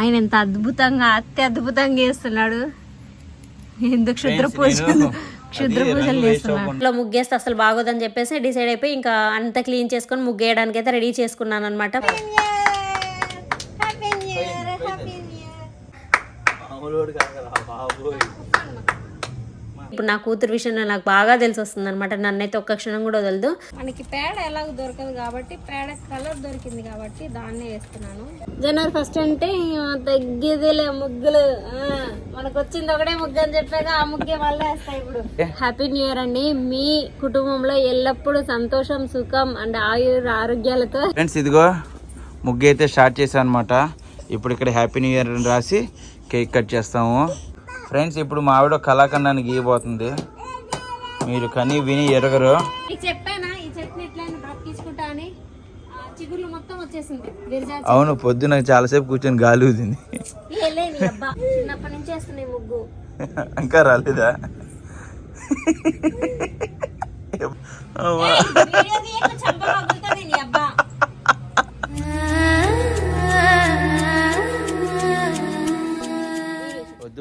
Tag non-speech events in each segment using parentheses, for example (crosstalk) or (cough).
ఆయన ఎంత అద్భుతంగా అత్యద్భుతంగా చేస్తున్నాడు. ఎందుకు క్షుద్ర పూజలు క్షుద్ర పూజలు చేస్తున్నాడు ఇట్లా ముగ్గేస్తే అసలు బాగోదని చెప్పేసి డిసైడ్ అయిపోయి ఇంకా అంత క్లీన్ చేసుకొని ముగ్గేయడానికి అయితే రెడీ చేసుకున్నాను అనమాట ఇప్పుడు నా కూతురు విషయంలో నాకు బాగా తెలిసి వస్తుంది అనమాట నన్నైతే ఒక్క క్షణం కూడా వదలదు. మనకి పేడ ఎలాగ దొరకదు కాబట్టి పేడ కలర్ దొరికింది కాబట్టి దాన్నే వేస్తున్నాను. జనవరి ఫస్ట్ అంటే తగ్గేదిలే ముగ్గులు. ఆ, మనకు వచ్చింది ఒకటే ముగ్గు అని చెప్పాక ఆ ముగ్గే మళ్ళీ వేస్తాయి ఇప్పుడు. హ్యాపీ న్యూ ఇయర్ అండి. మీ కుటుంబంలో ఎల్లప్పుడూ సంతోషం సుఖం అండ్ ఆయుర్ ఆరోగ్యాలతో ఫ్రెండ్స్ ఇదిగో ముగ్గు అయితే స్టార్ట్ చేశాను అనమాట ఇప్పుడు ఇక్కడ హ్యాపీ న్యూ ఇయర్ అని రాసి కేక్ కట్ చేస్తాము. ఫ్రెండ్స్ ఇప్పుడు మా ఆవిడ కళాఖండాన్ని గీయబోతుంది మీరు కని విని ఎరగరు. నీకు చెప్పానా? ఈ చట్నీ ఎట్లయినా బ్రతికించుకుంటా అని? ఆ, చిగుర్లు మొత్తం వచ్చేసింది. గిరిజా అవును పొద్దున చాలాసేపు కూర్చొని గాలి ఊదింది. లే నీ అబ్బా. చిన్నప్పటి నుంచి వేస్తున్నాయి ముగ్గు. ఇంకా రాలేదా?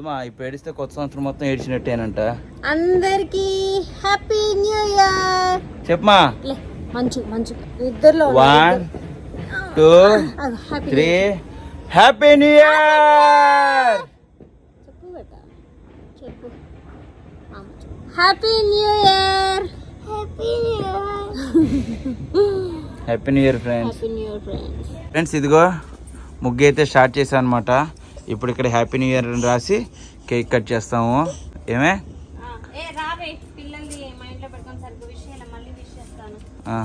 వద్దుమా ఇప్పుడు ఏడిస్తే కొత్త సంవత్సరం మొత్తం ఏడ్చినట్టేనంట. అందరికి హ్యాపీ న్యూ ఇయర్. చెప్పమా లే మంచు మంచు. ఇద్దరులో one two happy three happy new year. చెప్పు బేట చెప్పు. Happy new year happy new year happy new year friends happy new year friends friends ఇదిగో ముగ్గు అయితే స్టార్ట్ చేశాను అనమాట ఇప్పుడు ఇక్కడ హ్యాపీ న్యూ ఇయర్ అని రాసి కేక్ కట్ చేస్తాము ఏమే ఏ రావే పిల్లల్ని మా ఇంట్లో పెట్టుకొని సరిగ్గా విష్ చేయాలి మళ్ళీ విష్ చేస్తాను ఆ.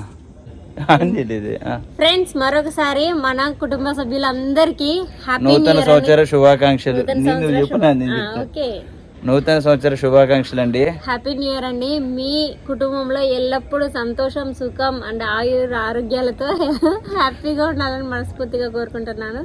అంజలి ఇది. ఆ. ఫ్రెండ్స్ మరొకసారి మన కుటుంబ సభ్యులందరికీ హ్యాపీ నూతన సంవత్సర శుభాకాంక్షలు. ఓకే నూతన సంవత్సర శుభాకాంక్షలు అండి హ్యాపీ న్యూ ఇయర్ అండి మీ కుటుంబంలో ఎల్లప్పుడూ సంతోషం సుఖం అండ్ ఆయుర్ ఆరోగ్యాలతో (laughs) హ్యాపీగా ఉండాలని మనస్ఫూర్తిగా కోరుకుంటున్నాను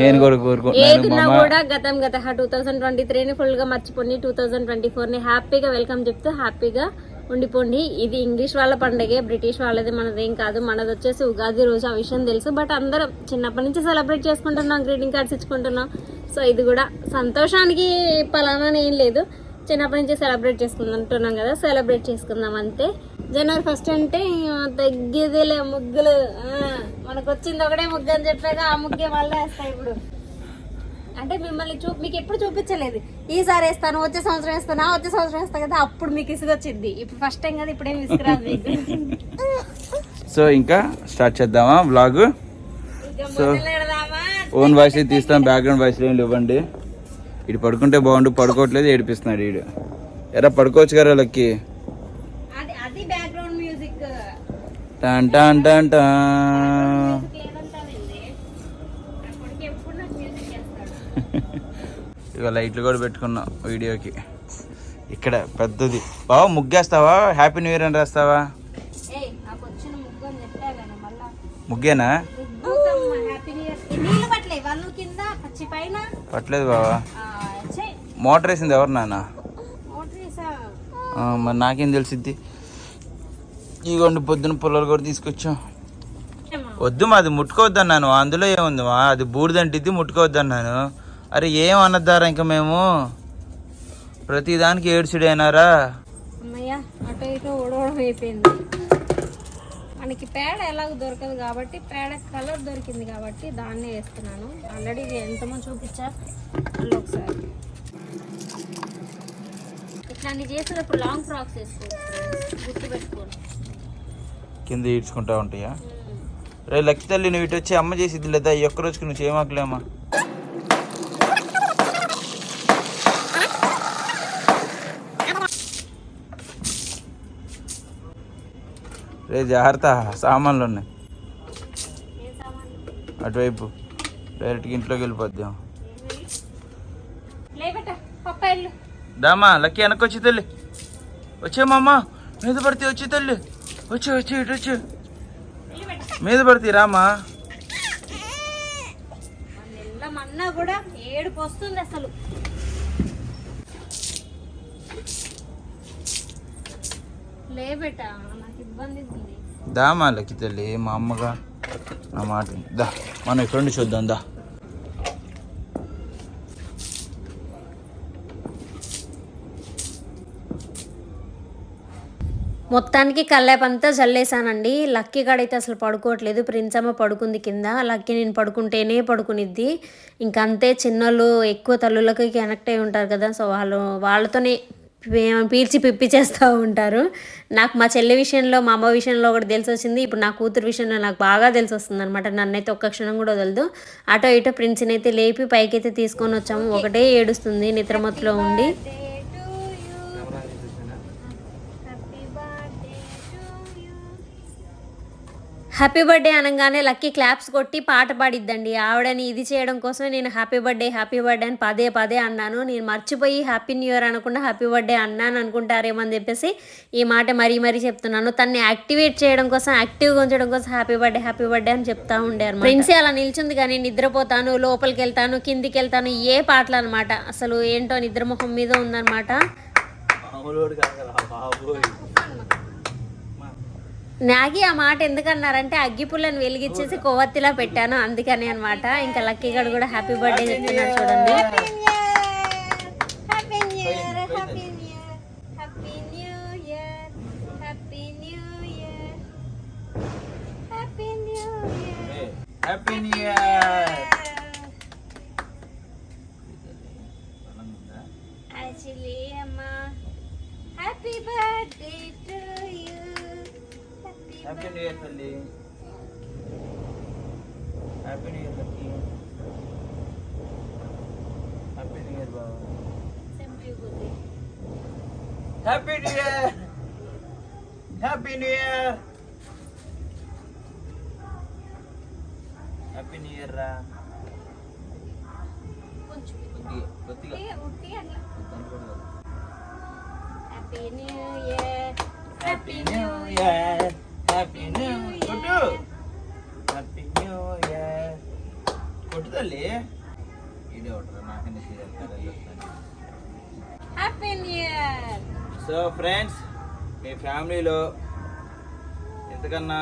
నేను కూడా కోరుకుంటున్నాను ఏదిన్నా కూడా గతం గత టూ థౌసండ్ ట్వంటీ త్రీని ఫుల్గా మర్చిపోండి టూ థౌసండ్ ట్వంటీ ఫోర్ని హ్యాపీగా వెల్కమ్ చెప్తూ హ్యాపీగా ఉండిపోండి. ఇది ఇంగ్లీష్ వాళ్ళ పండగే బ్రిటిష్ వాళ్ళది మనదేం కాదు. మనది వచ్చేసి ఉగాది రోజు ఆ విషయం తెలుసు. బట్ అందరం చిన్నప్పటి నుంచి సెలబ్రేట్ చేసుకుంటున్నాం గ్రీటింగ్ కార్డ్స్ ఇచ్చుకుంటున్నాం. సో ఇది కూడా సంతోషానికి పలానా ఏం లేదు. చిన్నప్పటి నుంచి సెలబ్రేట్ చేసుకుంటున్నాం కదా సెలబ్రేట్ చేసుకుందాం అంతే. జనవరి ఫస్ట్ అంటే తగ్గేదిలే ముగ్గులు. మనకు వచ్చింది ఒకటే ముగ్గు అని చెప్పాక ఆ ముగ్గే మళ్ళీ వేస్తాయి ఇప్పుడు. అంటే మిమ్మల్ని చూ మీకు ఎప్పుడు చూపించలేదు. ఈసారి వేస్తాను వచ్చే సంవత్సరం వేస్తాను వచ్చే సంవత్సరం వేస్తాను కదా అప్పుడు మీకు ఇసుగు వచ్చింది ఇప్పుడు ఫస్ట్ టైం కదా ఇప్పుడేం విసుకురాదు మీకు. (laughs) సో ఇంకా స్టార్ట్ చేద్దామా బ్లాగ్ సో? ఓన్ వాయిస్ తీస్తాం బ్యాక్గ్రౌండ్ వాయిస్ ఏం ఇవ్వండి ఇటు పడుకుంటే బాగుండు పడుకోవట్లేదు ఏడిపిస్తున్నాడు ఈడు. ఎరా పడుకోవచ్చు కదా లక్కి అది అది బ్యాక్గ్రౌండ్ మ్యూజిక్ టన్ ఇక లైట్లు కూడా పెట్టుకున్నాం వీడియోకి. ఇక్కడ పెద్దది. బావ ముగ్గేస్తావా? హ్యాపీ న్యూ ఇయర్ అని రాస్తావా? ఏయ్ నాకు వచ్చిన ముగ్గు అని చెప్పా కదా మళ్ళా. ముగ్గేనా? హ్యాపీ న్యూ ఇయర్ నీళ్ళు పట్టలే వాళ్ళు కింద పచ్చి పైన. పట్టలేదు బావా. మోటార్ వేసింది ఎవరు నాన్న? మరి నాకేం తెలిసిద్ది? ఇగోండి పొద్దున పొలాలు కూడా తీసుకొచ్చాం. వద్దు మాది ముట్టుకోవద్దన్నాను అందులో ఏముంది మా? అది బూడిదంటిద్ది ముట్టుకోవద్దన్నాను. అరే ఏం అనద్దారా ఇంకా మేము? ప్రతిదానికి ఏడ్చుడేనారా మనకి పేడ ఎలాగ దొరకదు కాబట్టి పేడ కలర్ దొరికింది కాబట్టి దాన్నే వేస్తున్నాను. ఆల్రెడీ ఎంతమో ఎంతమంది చూపించా? ఒకసారి. ఇట్లాంటి చేసినప్పుడు లాంగ్ ఫ్రాక్స్ వేసుకోవచ్చు గుర్తు పెట్టుకోండి కింద ఈడ్చుకుంటా ఉంటాయా? రే లక్కి తల్లి నువ్వు ఇటు వచ్చి అమ్మ చేసిద్ది లేదా? ఈ ఒక్క రోజుకి నువ్వు చేయమాకలేమా? రే జాగ్రత్త సామాన్లు ఉన్నాయి. అటువైపు డైరెక్ట్గా ఇంట్లోకి వెళ్ళిపోద్దాం. దామా లక్కీ వెనక్కి వచ్చి తల్లి. వచ్చేమమ్మా మీద పడితే వచ్చి తల్లి. వచ్చి వచ్చి ఇటు వచ్చి. మీద పడితే రామా వెళ్ళమన్నా కూడా ఏడుపు వస్తుంది అసలు. లేబెట్ట నాకు ఇబ్బంది ఉంది. దామా లక్కీ తల్లి మా అమ్మగా. నా మాట. దా మనం ఇక్కడ నుండి చూద్దాం? దా. మొత్తానికి కల్లేపంతా చల్లేసానండి లక్కీ కాడైతే అసలు పడుకోవట్లేదు. ప్రిన్స్ అమ్మ పడుకుంది కింద. లక్కీ నేను పడుకుంటేనే పడుకునిద్ది. ఇంకంతే చిన్నోళ్ళు ఎక్కువ తల్లులకి కనెక్ట్ అయి ఉంటారు కదా సో వాళ్ళు వాళ్ళతోనే పీల్చి పిప్పి చేస్తూ ఉంటారు. నాకు మా చెల్లి విషయంలో మా అమ్మ విషయంలో ఒకటి తెలిసి వచ్చింది ఇప్పుడు నా కూతురు విషయంలో నాకు బాగా తెలిసి వస్తుంది అనమాట నన్నైతే ఒక్క క్షణం కూడా వదలదు. అటో ఇటో ప్రిన్స్ని అయితే లేపి పైకి అయితే తీసుకొని వచ్చాము. ఒకటే ఏడుస్తుంది నిద్రమత్తులో ఉండి. హ్యాపీ బర్త్డే అనగానే లక్కీ క్లాప్స్ కొట్టి పాట పాడిద్దండి. ఆవిడని ఇది చేయడం కోసమే నేను హ్యాపీ బర్త్డే హ్యాపీ బర్త్డే అని పదే పదే అన్నాను. నేను మర్చిపోయి హ్యాపీ న్యూ ఇయర్ అనకుండా హ్యాపీ బర్త్డే అన్నాను అనుకుంటారేమో అని చెప్పేసి ఈ మాట మరీ మరీ చెప్తున్నాను. తన్ని యాక్టివేట్ చేయడం కోసం యాక్టివ్గా ఉంచడం కోసం హ్యాపీ బర్త్డే హ్యాపీ బర్త్డే అని చెప్తా ఉండారు ఫ్రెండ్స్ అలా నిల్చుంది కానీ నిద్రపోతాను లోపలికి వెళ్తాను కిందికి వెళ్తాను ఏ పాటలు అనమాట అసలు ఏంటో నిద్రముఖం మీద ఉందన్నమాట. నాగి ఆ మాట ఎందుకన్నారంటే అగ్గిపుల్లను వెలిగించేసి కొవ్వొత్తిలా పెట్టాను అందుకని అన్నమాట. ఇంకా లక్కీ గడు కూడా హ్యాపీ బర్త్డే చెప్తున్నాడు చూడండి. హ్యాపీ న్యూ ఇయర్ యాక్చువల్లీ అమ్మా happy birthday happy new year తల్లి happy new year Lucky happy new year బాబా happy new year happy new year happy new year రా కొద్దిగా కొద్దిగా అనుకోడు happy new year happy new కొట్టు. Happy new year కొట్టు తల్లి. ఇదే ఒకటి నాకనే happy new year so friends మీ ఫ్యామిలీలో ఎంతకన్నా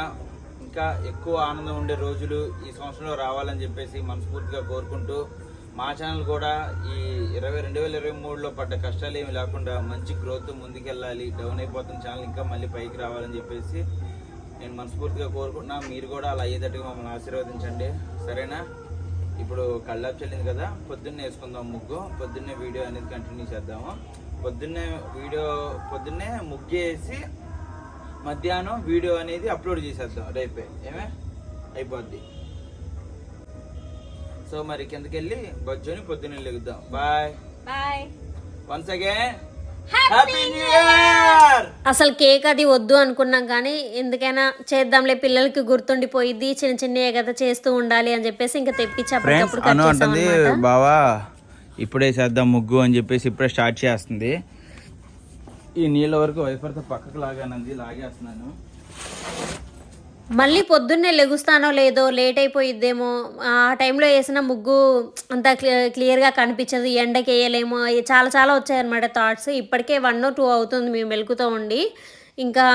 ఇంకా ఎక్కువ ఆనందం ఉండే రోజులు ఈ సంవత్సరంలో రావాలని చెప్పేసి మనస్ఫూర్తిగా కోరుకుంటూ మా ఛానల్ కూడా ఈ ఇరవై రెండు వేల ఇరవై మూడులో పడ్డ కష్టాలు ఏమి లేకుండా మంచి గ్రోత్ ముందుకెళ్ళాలి డౌన్ అయిపోతున్న ఛానల్ ఇంకా మళ్ళీ పైకి రావాలని చెప్పేసి నేను మనస్ఫూర్తిగా కోరుకుంటున్నా. మీరు కూడా అలా అయ్యేటట్టుగా మమ్మల్ని ఆశీర్వదించండి. సరేనా? ఇప్పుడు కళ్ళాపు చెల్లింది కదా పొద్దున్నే వేసుకుందాం ముగ్గు. పొద్దున్నే వీడియో అనేది కంటిన్యూ చేద్దాము. పొద్దున్నే వీడియో పొద్దున్నే ముగ్గు వేసి మధ్యాహ్నం వీడియో అనేది అప్లోడ్ చేసేద్దాం. రేపే ఏమే? అయిపోద్ది. సో మరి కిందకి వెళ్ళి బజ్జోని పొద్దున్నే లెగుద్దాం. బాయ్. బాయ్. వన్స్ అగైన్ అసలు కేక్ అది వద్దు అనుకున్నాం కానీ ఎందుకైనా చేద్దాంలే పిల్లలకి గుర్తుండిపోయిద్ది చిన్న చిన్నవి కదా చేస్తూ ఉండాలి అని చెప్పేసి ఇంకా తెప్పించి అను అంటుంది. బావా ఇప్పుడే చేద్దాం ముగ్గు అని చెప్పేసి ఇప్పుడే స్టార్ట్ చేస్తుంది. ఈ నీళ్ళ వరకు వైఫర్తో పక్కకు లాగానంది లాగేస్తున్నాను. మళ్ళీ పొద్దున్నే లెగుస్తానో లేదో లేట్ అయిపోయిద్దేమో ఆ టైంలో వేసిన ముగ్గు అంత క్లియర్గా కనిపించదు ఎండకి వేయలేమో చాలా చాలా వచ్చాయన్నమాట థాట్స్ ఇప్పటికే వన్ టూ అవుతుంది మేము వెలుగుతూ ఉండి. ఇంకా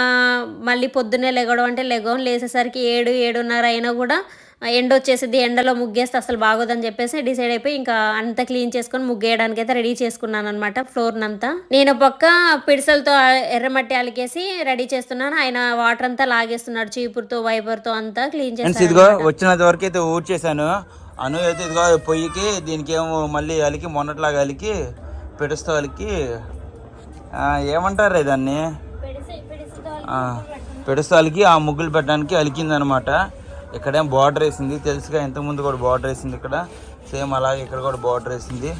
మళ్ళీ పొద్దున్నే లెగడం అంటే లెగం లేసేసరికి ఏడు ఏడున్నర అయినా కూడా ఎండ వచ్చేసింది ఎండలో ముగ్గేస్తే అసలు బాగోదని చెప్పేసి డిసైడ్ అయిపోయి ఇంకా అంతా క్లీన్ చేసుకొని ముగ్గేయడానికి అయితే రెడీ చేసుకున్నాను అనమాట ఫ్లోర్ అంతా నేను పక్క పిడిసలతో ఎర్రమట్టి అలికేసి రెడీ చేస్తున్నాను. ఆయన వాటర్ అంతా లాగేస్తున్నాడు చీపురుతో వైపర్తో అంతా క్లీన్ చేస్తాను ఇదిగో వచ్చినంత వరకు అయితే ఊడ్చేసాను అను అయితే ఇదిగో పొయ్యికి దీనికి ఏమో మళ్ళీ అలికి మొన్నట్లాగా అలికి పిడుస్తూ అలికి. ఏమంటారు దాన్ని ఆ, పిడుస్తూ అలికి ఆ ముగ్గులు పెట్టడానికి అలికిందనమాట ఇక్కడేం బార్డర్ వేసింది. తెలుసుగా ఇంతకుముందు కూడా బార్డర్ వేసింది ఇక్కడ. సేమ్ అలాగే ఇక్కడ కూడా బార్డర్ వేసింది.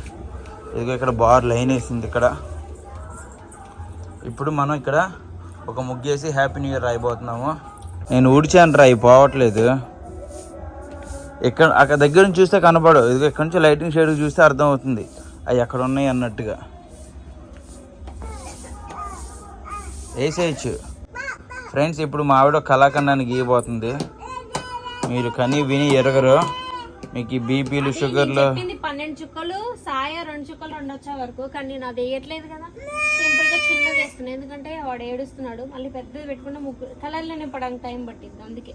ఇదిగో ఇక్కడ బార్ లైన్ వేసింది ఇక్కడ. ఇప్పుడు మనం ఇక్కడ ఒక ముగ్గేసి హ్యాపీ న్యూ ఇయర్ రాయిపోతున్నాము నేను ఊడ్చాను రాయి పోవట్లేదు. ఇక్కడ అక్కడ దగ్గర నుంచి చూస్తే కనపడవు. ఇదిగో ఇక్కడ నుంచి లైటింగ్ షేడ్ చూస్తే అర్థం అవుతుంది అవి ఎక్కడ ఉన్నాయి అన్నట్టుగా. వేసేయచ్చు. ఫ్రెండ్స్ ఇప్పుడు మా ఆవిడ కళాఖండాన్ని గీయబోతుంది. మీరు కనీ విని ఎరగరు. మీకు బీపీలు షుగర్లు పన్నెండు చుక్కలు సాయ రెండు చుక్కలు రెండు వరకు. కానీ నేను అది వేయట్లేదు కదా. సింపుల్గా చిన్నది వేస్తున్నాను ఎందుకంటే వాడు ఏడుస్తున్నాడు. మళ్ళీ పెద్దది పెట్టుకుంటే ముగ్గురు కలర్లు నింపడానికి టైం పట్టింది. అందుకే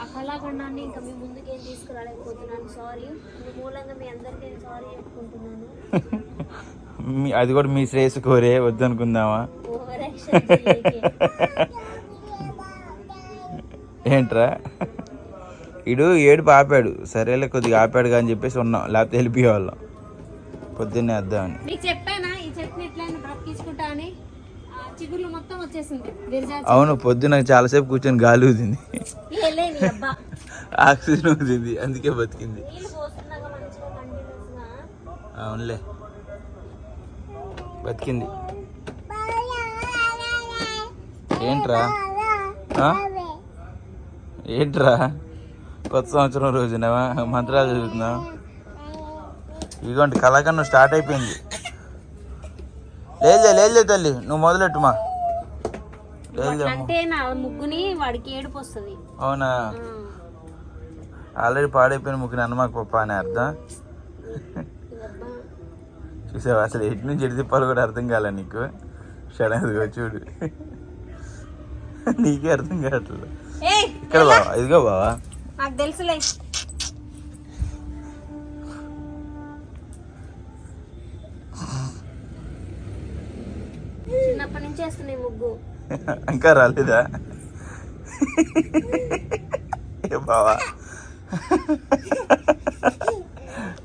ఆ కళాఖండాన్ని ఇంకా మీ ముందుకేం తీసుకురాలేకపోతున్నాను. సారీ మూలంగా మీ అందరికి సారీ చెప్పుకుంటున్నాను. అది కూడా మీ శ్రేయస్ కోరే. వద్దనుకుందామా? (laughs) ఏంట్రా? ఇడు ఏడుపు ఆపాడు సరేలే కొద్దిగా ఆపాడు అని చెప్పేసి ఉన్నాం. లేకపోతే వెళ్ళిపోయేవాళ్ళం పొద్దున్నే వద్దామని మీకు చెప్పానా? ఈ అని? ఆ చిగుర్లు మొత్తం వచ్చేసింది. గిరిజా అవును పొద్దున్న చాలాసేపు కూర్చొని గాలి ఊదింది. ఆక్సిజన్ ఊదింది. అందుకే బతికింది. అవునులే. బతికింది. ఏంట్రా? ఏంట్రా? కొత్త సంవత్సరం రోజున మంత్రాలు చదువుతున్నావు ఇదిగోండి కళాకన్ను స్టార్ట్ అయిపోయింది. లేదులే లేదులే తల్లి నువ్వు మొదలెట్టుమా? ముగ్గుని వాడికి ఏడుపు వస్తుంది. అవునా? ఆల్రెడీ పాడైపోయిన ముగ్గురు అన్నమాకు పప్ప అని అర్థం. చూసావా అసలు ఎటు నుంచి ఎటు తిప్పాలో కూడా అర్థం కాలే నీకు. సడన్గా చూడు. నీకే అర్థం కావట్లేదు. ఇక్కడ బావా ఇదిగో బావా. నాకు తెలుసులే. చిన్నప్పటి నుంచి వేస్తున్నాయి ముగ్గు. ఇంకా రాలేదా? ఏ బావా?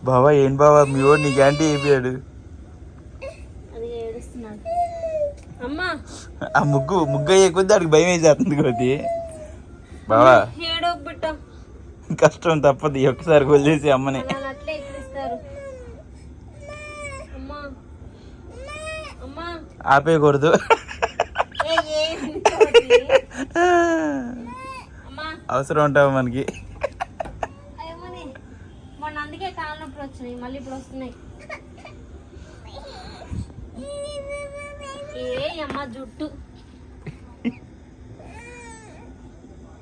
బావా ఏం బావా? మీ వాడు నీకు యాంటీ అయిపోయాడు. అది ఏడుస్తున్నాడు అమ్మా. ఆ ముగ్గు ముగ్గు అయ్యే కొద్దీ ఆడికి భయం వేసేస్తుంది కొద్ది బావా. కష్టం తప్పదు ఈ ఒక్కసారి వదిలేసి అమ్మని. ఆపేయకూడదు. అవసరం ఉంటావు మనకి. అందుకే వచ్చినాయి మళ్ళీ ఇప్పుడు వస్తున్నాయి. (laughs) ఏ అమ్మ జుట్టు.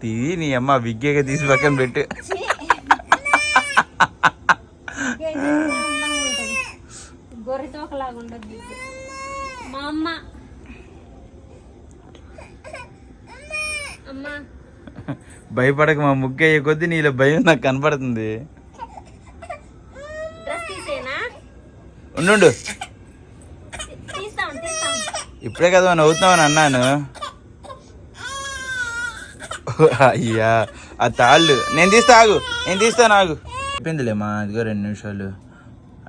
తీది నీ అమ్మ విగ్గేగా తీసి పక్కన పెట్టు. మా అమ్మ. భయపడక మా ముగ్గు అయ్యే కొద్దీ నీలో భయం నాకు కనపడుతుంది. ఉండు తీ- ఇప్పుడే కదా నవ్వుతున్నామని అన్నాను. (laughs) అయ్యా ఆ తాళ్ళు. నేను తీస్తా ఆగు. నేను తీస్తాను ఆగు అయిపోయిందిలేమా ఇదిగో రెండు నిమిషాలు.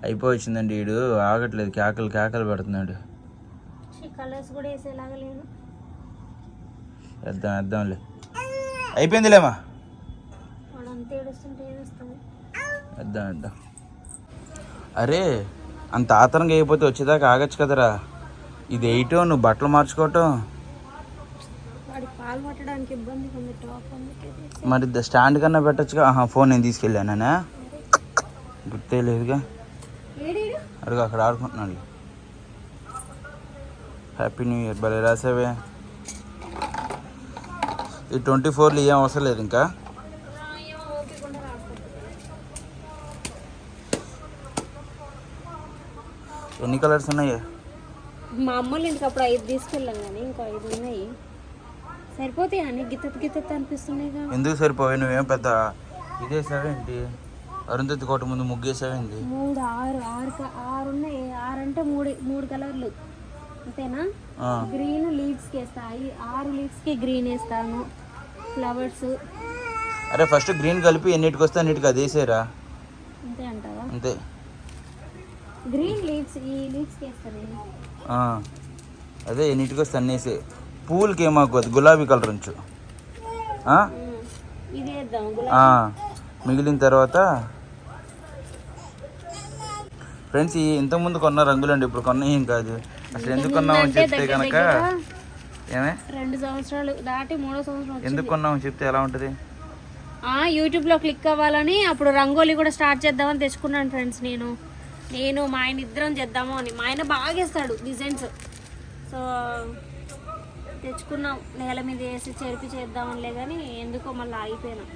అయిపోవచ్చిందండి వీడు ఆగట్లేదు కేకలు కేకలు పెడుతున్నాడు. వేద్దాం వేద్దాంలే. అయిపోయిందిలేమా వేద్దాం వేద్దాం. అరే అంత ఆతరంగా అయిపోతే వచ్చేదాకా ఆగచ్చు కదరా. ఇది వేయటం నువ్వు బట్టలు మార్చుకోవటం. వాడికి పాలు పట్టడానికి ఇబ్బందిగా ఉంది టాప్ అందుకే తీసి- మరి స్టాండ్ కన్నా పెట్టచ్చుగా? ఫోన్ నేను తీసుకెళ్ళానా గుర్తే లేదుగా? అడుగు అక్కడ ఆడుకుంటున్నాడు. హ్యాపీ న్యూ ఇయర్ భలే రాసావే. ఈ ట్వంటీ ఫోర్లో ఏం అవసరం లేదు ఇంకా. ఎన్ని కలర్స్ ఉన్నాయి? మా అమ్మోళ్ళ ఇంటికి అప్పుడు ఐదు తీసుకెళ్ళాం కానీ ఇంకా ఐదు ఉన్నాయి. సరిపోతాయి అని గిత్తత్ గిత్తత్ అనిపిస్తున్నాయిగా ఎందుకు సరిపోయి నువ్వేం పెద్ద ఇదేసావేంటి అరుంధతి కోట ముందు ముగ్గేసావేంటి మూడు ఆరు ఆరు ఆరు ఉన్నాయి. ఆరు అంటే మూడు మూడు కలర్లు. అంతేనా? గ్రీన్ లీవ్స్కి వేస్తా ఈ ఆరు లీవ్స్కి గ్రీన్ వేస్తాను. ఫ్లవర్స్. అరే ఫస్ట్ గ్రీన్ కలిపి ఎన్నిటికి వస్తే అన్నిటికి అది వేసేరా? అంతే అంటావా? అంతే. గ్రీన్ లీవ్స్ ఈ లీవ్స్కి వేస్తాను అదే ఎన్నిటికి వస్తే అన్ని వేసే. పువ్వులకి ఏమాకు గులాబీ కలర్ ఉంచు. మిగిలిన తర్వాత ఫ్రెండ్స్ ఈ ఇంతకుముందు కొన్న రంగులండి ఇప్పుడు కొన్న ఏం కాదు. అసలు ఎందుకు కొన్నామని చెప్తే కనుక ఏమే? రెండు సంవత్సరాలు దాటి మూడో సంవత్సరం. ఎందుకు కొన్నామని చెప్తే ఎలా ఉంటుంది? ఆ యూట్యూబ్లో క్లిక్ అవ్వాలని అప్పుడు రంగోలీ కూడా స్టార్ట్ చేద్దామని తెచ్చుకున్నాను ఫ్రెండ్స్ నేను. నేను మా ఆయన ఇద్దరం చేద్దాము అని. మా ఆయన బాగా వేస్తాడు డిజైన్స్. సో తెచ్చుకున్నాం. నేల మీద వేసి చెరిపి చేద్దామనిలే కానీ ఎందుకో మళ్ళీ ఆగిపోయినాం.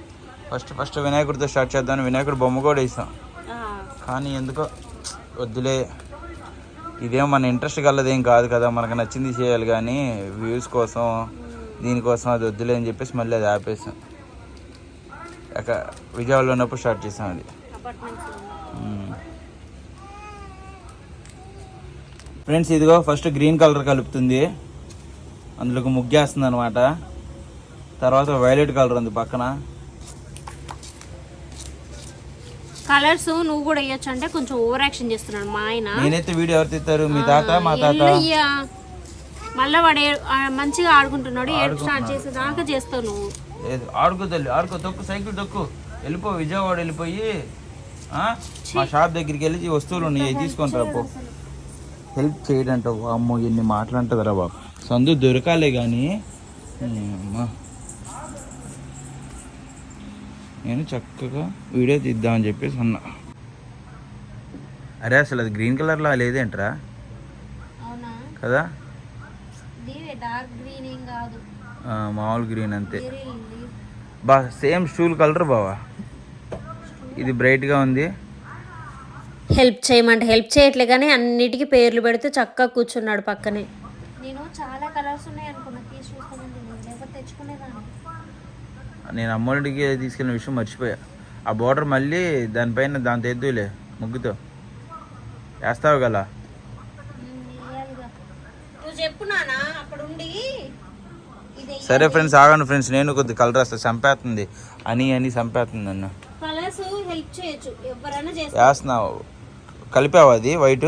ఫస్ట్ ఫస్ట్ వినాయకుడితో స్టార్ట్ చేద్దాం వినాయకుడు బొమ్మ కూడా వేసాం. కానీ ఎందుకో వద్దులే. ఇదేం మన ఇంట్రెస్ట్ కలదేం కాదు కదా. మనకు నచ్చింది చేయాలి కానీ వ్యూస్ కోసం దీనికోసం అది వద్దులే అని చెప్పేసి మళ్ళీ అది ఆపేసాం. అక్కడ విజయవాడలో ఉన్నప్పుడు స్టార్ట్ చేసాం అది. ఫ్రెండ్స్ ఇదిగో ఫస్ట్ గ్రీన్ కలర్ కలుపుతుంది. అందులోకి ముగ్గేస్తుంది అనమాట తర్వాత వైలెట్ కలర్ ఉంది పక్కన. కలర్స్ నువ్వు కూడా వేయొచ్చు అంటే కొంచెం ఓవర్ యాక్షన్ చేస్తున్నాడు మా ఆయన. నేనైతే వీడియో ఎవరు తీస్తారు? మీ తాత మా తాత. మళ్ళా వాడు మంచిగా ఆడుకుంటున్నాడు ఏడుపు స్టార్ట్ చేసేదాకా చేస్తావు నువ్వు. లేదు ఆడుకో తల్లి ఆడుకో తొక్కు సైకిల్ తొక్కు. వెళ్ళిపో విజయవాడ వెళ్ళిపోయి ఆ? మా షాప్ దగ్గరికి వెళ్ళి వస్తువులు ఉన్నాయి తీసుకొని రా పో. హెల్ప్ చేయడంట అమ్మో ఎన్ని మాటలంటదిరా బాబు. సందు దొరకాలే కానీ అమ్మా. నేను చక్కగా వీడియో తీద్దామని చెప్పేసి అన్నా. అరే అసలు అది గ్రీన్ కలర్లో లేదేంట్రా? అవునా? కదా? మామూలు గ్రీన్ అంతే. బా సేమ్ స్టూల్ కలర్ బావా. ఇది బ్రైట్గా ఉంది. హెల్ప్ చేయమంటే హెల్ప్ చేయట్లే కానీ అన్నిటికీ పేర్లు పెడితే చక్కగా కూర్చున్నాడు పక్కనే. నేను చాలా కలర్స్ ఉన్నాయి అనుకున్నా. తీసి చూసుకోమని లేకపోతే తెచ్చుకునేదాన్ని. నేను అమ్మోడికి తీసుకెళ్ళిన విషయం మర్చిపోయా. ఆ బోర్డర్ మళ్ళీ దానిపైన దాంతో ఎద్దులే ముగ్గుతో. వేస్తావు కదా? సరే ఫ్రెండ్స్ ఆగండి ఫ్రెండ్స్ నేను కొద్ది కలర్ వస్తా చంపేస్తుంది. అని అని చంపేస్తుంది నన్ను. వేస్తున్నావు. కలిపావు అది? వైట్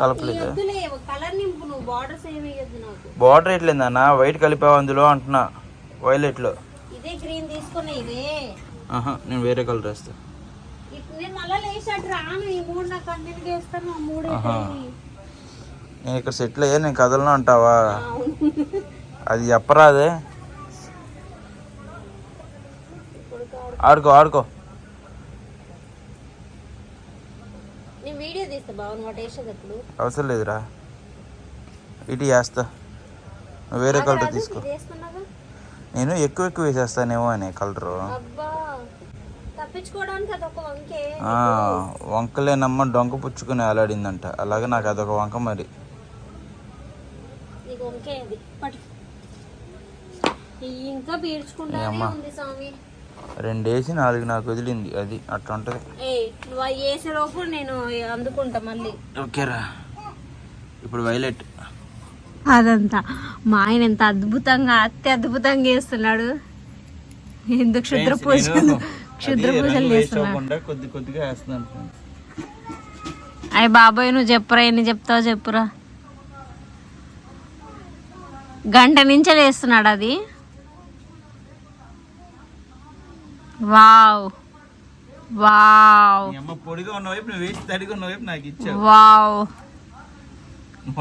కలపలేదు. బార్డర్ ఎట్లేదన్న వైట్ కలిపావు అందులో అంటున్నా. వైలెట్లో ఇదే గ్రీన్ తీసుకునే ఇదే. ఆహా నేను వేరే కలర్ వేస్తా. నేను ఇక్కడ సెటిల్ అయ్యా నేను కదలను అంటావా? అది చెప్పరాదే ఆడుకో ఆడుకో నేను వీడియో తీస్తా బాగుంది వాటి వేసేటప్పుడు అవసరం లేదురా. ఇటు వేస్తా వేరే కలర్ తీసుకో. నేను ఎక్కువ ఎక్కువ వేసేస్తానేమో అనే కలరు వంకలేనమ్మ డొంక పుచ్చుకుని అలాడిందంట అలాగే నాకు అదొక వంక మరి. ఇంకా? ఉంది స్వామి. రెండేసి నాలుగు నాకు వదిలింది. అది అట్లా ఉంటుంది. నువ్వు అవి నేను అందుకుంటా మళ్ళీ. ఓకేరా ఇప్పుడు వైలెట్. అదంతా. మా ఆయన ఎంత అద్భుతంగా అతి అద్భుతంగా చేస్తున్నాడు. ఎందుకు క్షుద్ర పూజలు క్షుద్ర పూజలు చేస్తున్నాడు కొద్ది కొద్దిగా వేస్తున్నాను. అయ్య బాబాయ్ నువ్వు చెప్పురా ఎన్ని చెప్తావు చెప్పురా. గంట నుంచే వేస్తున్నాడు అది. వావ్. వావ్. అమ్మ పొడిగా ఉన్న వైపు నువ్వు వేసి తడిగా ఉన్న వైపు నాకు ఇచ్చావు. Wow.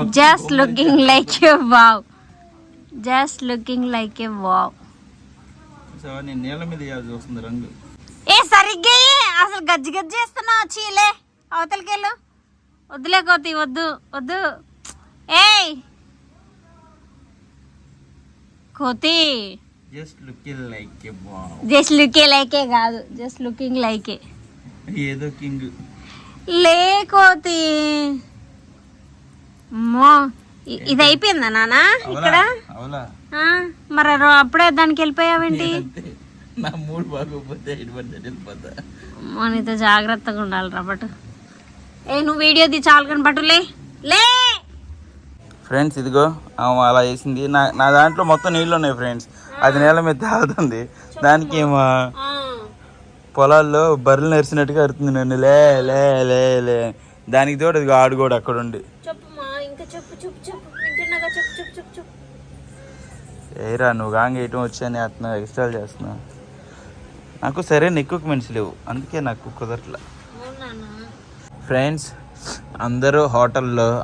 Just looking like a wow. Just looking like a wow. So నేను నీళ్ళ మీద వేయాల్సి వస్తుంది రంగు. ఏ సరిగ్గా. అసలు గజ్జి గజ్జి చేస్తున్నావు చీలే. అవతలికి వెళ్ళు. వద్దులే కోతి వద్దు వద్దు. ఏయ్. కోతి. Just looking like a just లుకే లైకే కాదు జస్ట్ లుకింగ్ లైకే ఏదో కింగ్ లే కోతి అమ్మో ఇది అయిపోయిందా నానా ఇక్కడ? ఆ, మరి రో- అప్పుడే దానికి వెళ్ళిపోయావేంటి? నా మూడు బాగోకపోతే ఇటు పడితే వెళ్ళిపోతా అమ్మో, నీతో జాగ్రత్తగా ఉండాలి రాబట్టు ఏ నువ్వు వీడియో తీ చాలు కానీ పట్టు లే. లే! ఫ్రెండ్స్ ఇదిగో ఆమె అలా వేసింది నా నా దాంట్లో మొత్తం నీళ్ళు ఉన్నాయి ఫ్రెండ్స్ అది నేల మీద తాగుతుంది. దానికి ఏమో పొలాల్లో బర్రెలు నెరిసినట్టుగా అరుతుంది నన్ను. లే లే లే లే. దానికి తోడు అది ఆడు కూడా అక్కడ ఉండి. ఏరా నువ్వు గాంగ వేయటం వచ్చాయని అతను ఎక్స్ట్రాల్ చేస్తున్నా. నాకు సరైన ఎక్విప్మెంట్స్ లేవు. అందుకే నాకు కుదరట్లా. ఫ్రెండ్స్ అందరూ హోటల్లో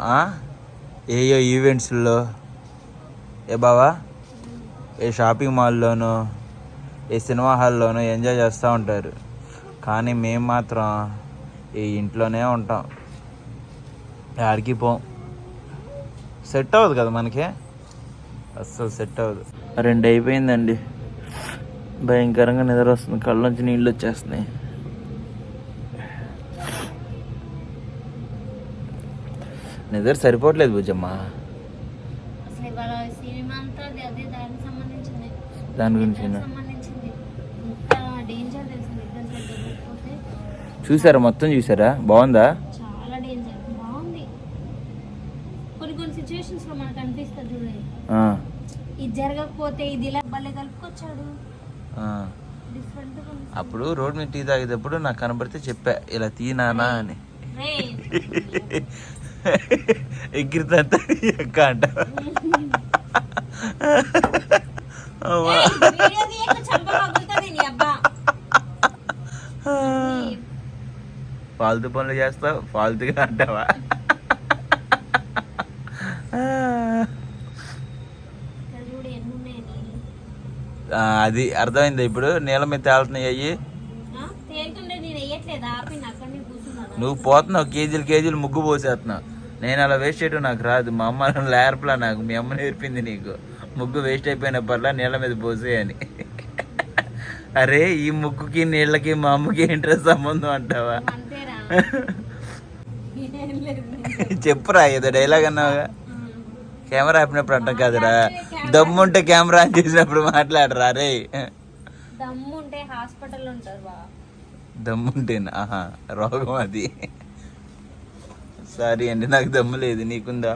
ఏయో ఈవెంట్స్లో ఏ బావా? ఏ షాపింగ్ మాల్లోనూ ఏ సినిమా హాల్లోనూ ఎంజాయ్ చేస్తూ ఉంటారు. కానీ మేము మాత్రం ఈ ఇంట్లోనే ఉంటాం. ఆడికి పోం. సెట్ అవ్వదు కదా మనకి? అస్సలు సెట్ అవ్వదు. రెండు అయిపోయిందండి. భయంకరంగా నిద్ర వస్తుంది. కళ్ళ నుంచి నీళ్ళు వచ్చేస్తున్నాయి. నిద్ర సరిపోవట్లేదు భుజమ్మా దాని గురించి చూసారా? మొత్తం చూసారా? బాగుందా? చాలా డేంజర్. బాగుంది. కొన్ని కొన్ని సిచ్యువేషన్స్లో మనకు అనిపిస్తుంది చూడండి. ఆ, జరగకపోతే ఇది ఇలా భలే కలుపుకొచ్చాడు. అప్పుడు రోడ్ మీద టీ తాగేటప్పుడు నాకు కనబడితే చెప్పా ఇలా తీనానా అని. ఎగిరితే ఎక్క అంట. (laughs) ఫాల్తు పనులు చేస్తావు ఫాల్తుగా అంటావా? అది అర్థమైంది ఇప్పుడు. నీళ్ళ మీద తేలుతున్నాయి అయ్యి. నువ్వు పోతున్నావు కేజీలు కేజీలు ముగ్గు పోసేస్తున్నావు. నేను అలా వేస్ట్ చేయడం నాకు రాదు. మా అమ్మ లేర్పలా నాకు. మీ అమ్మ నేర్పింది నీకు. ముగ్గు వేస్ట్ అయిపోయినప్పట్లా నీళ్ళ మీద పోసేయని అరే ఈ ముగ్గుకి నీళ్ళకి మా అమ్మకి ఏంట్రా సంబంధం అంటావా? (laughs) చెప్పురా ఏదో డైలాగ్ అన్నావుగా. కెమెరా ఆపినప్పుడు అంటాం కాదురా. దమ్ముంటే కెమెరా ఆన్ చేసినప్పుడు మాట్లాడరా రే. దమ్ము ఉంటే హాస్పిటల్ ఉంటారు దమ్ముంటే ఆహా రోగం అది. సారీ అండి నాకు దమ్ము లేదు. నీకుందా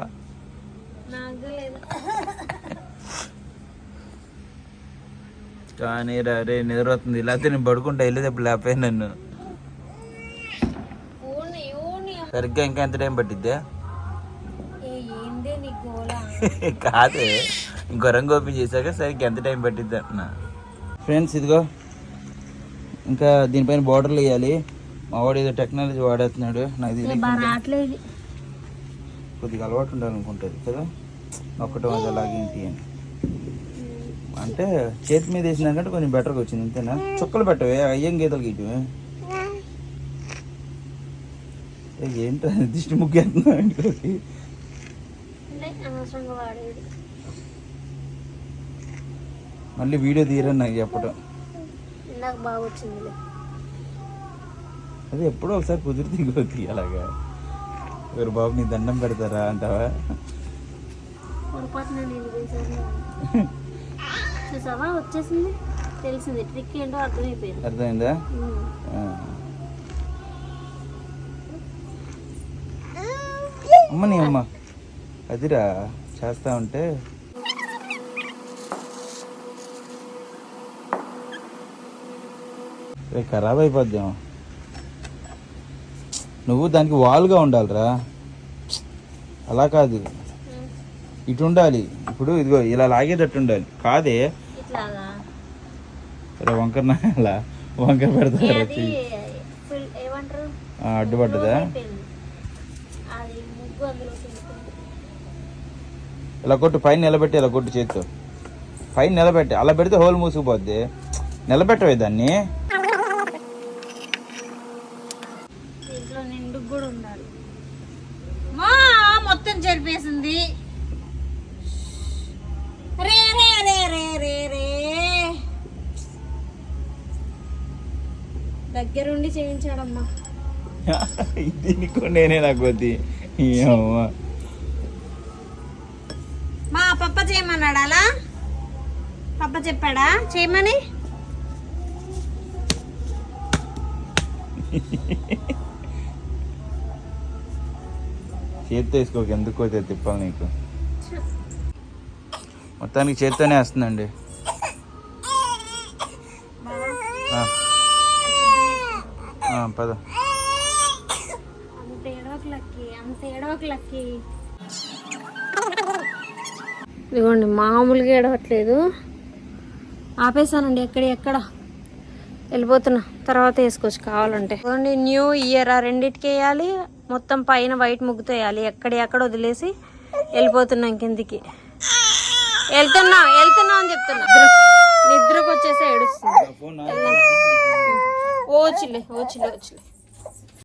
నాకు లేదు కానీ రా రే నిద్ర వస్తుంది లేకపోతే నేను పడుకుంటా వెళ్ళేటప్పుడు లేకపోయి నన్ను. సరిగ్గా ఇంకా ఎంత టైం పట్టిద్దే? (laughs) కాదే. ఇంకో రంగు ఓపెన్ చేశాక సరిగ్గా ఎంత టైం పట్టిద్ది అంటున్నా. ఫ్రెండ్స్ ఇదిగో. ఇంకా దీనిపైన బార్డర్లు వేయాలి. మా వాడు ఏదో టెక్నాలజీ వాడేస్తున్నాడు. నాకు తెలియదు కొద్దిగా అలవాటు ఉండాలనుకుంటుంది కదా. ఒక్కటో అది అలాగేంటి అని. అంటే చేతి మీద వేసినాకంటే కొంచెం బెటర్గా వచ్చింది అంతేనా? చుక్కలు పెట్టవే అయ్యం గీతలు గీయటమే. ఏ, ఏంట్రా దిష్టి వాడేది మళ్ళీ వీడియో తీయరని నాకు చెప్పడం బాగా అదే ఎప్పుడో ఒకసారి కుదిరితే ఇంకో తీయాలగా. ఎవరు బాబు నీ దండం పెడతారా అంటావా? పొరపాటున నేను వేసాను (laughs) చూసావా? వచ్చేసింది. తెలిసింది. ట్రిక్ ఏంటో అర్థమైపోయింది. అర్థమైందా. అమ్మ నీ అమ్మ. అదిరా చేస్తా ఉంటే. ఖరాబ్ అయిపోద్దాం నువ్వు దానికి వాల్గా ఉండాలిరా. అలా కాదు. ఇటు ఉండాలి ఇప్పుడు ఇదిగో ఇలా లాగేటట్టు ఉండాలి కాదే ఇట్లాగా రే వంకర నాయాలా వంకర పెడతారా అడ్డుపడ్డదా ఇలా కొట్టు పైన నిలబెట్టి ఇలా కొట్టు చేతితో. పైన నిలబెట్టి అలా పెడితే హోల్ మూసుకుపోద్ది. నిలబెట్టవే దాన్ని. నేనే నాకు కొద్ది. మా పప్ప చేయమన్నాడా అలా పప్ప చెప్పాడా? చేయమని? చేతితో వేసుకోక ఎందుకు అయితే తిప్పాలి నీకు. మొత్తానికి చేత్తోనే వేస్తుందండి. పద అంత ఏడవకు లక్కి అంత ఏడవకు లక్కి. ఇదిగోండి మామూలుగా ఏడవట్లేదు. ఆపేసానండి ఎక్కడ ఎక్కడ? వెళ్ళిపోతున్నా. తర్వాత వేసుకోవచ్చు కావాలంటే. ఇదిగోండి న్యూ ఇయర్ ఆ రెండిటికి వేయాలి. మొత్తం పైన వైట్ ముగ్గుతో వేయాలి. ఎక్కడ ఎక్కడ వదిలేసి వెళ్ళిపోతున్నాం కిందికి. వెళ్తున్నా వెళ్తున్నా అని చెప్తున్నా. నిద్రకు వచ్చేసి ఏడుస్తుంది. ఓచిలే ఓచిలే ఓచిలే